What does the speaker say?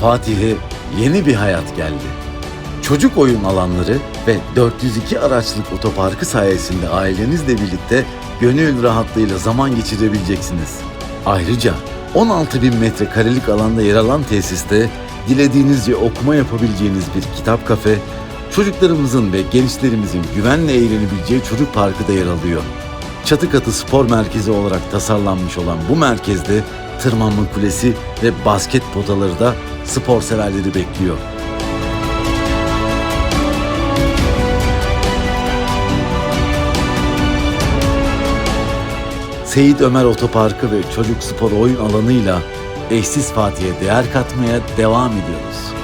Fatih'e yeni bir hayat geldi. Çocuk oyun alanları ve 402 araçlık otoparkı sayesinde ailenizle birlikte gönül rahatlığıyla zaman geçirebileceksiniz. Ayrıca 16 bin metrekarelik alanda yer alan tesiste dilediğinizce okuma yapabileceğiniz bir kitap kafe, çocuklarımızın ve gençlerimizin güvenle eğlenebileceği çocuk parkı da yer alıyor. Çatı katı spor merkezi olarak tasarlanmış olan bu merkezde tırmanma kulesi ve basket potaları da spor severleri bekliyor. Seyit Ömer Otoparkı ve Çocuk Spor Oyun Alanı'yla eşsiz Fatih'e değer katmaya devam ediyoruz.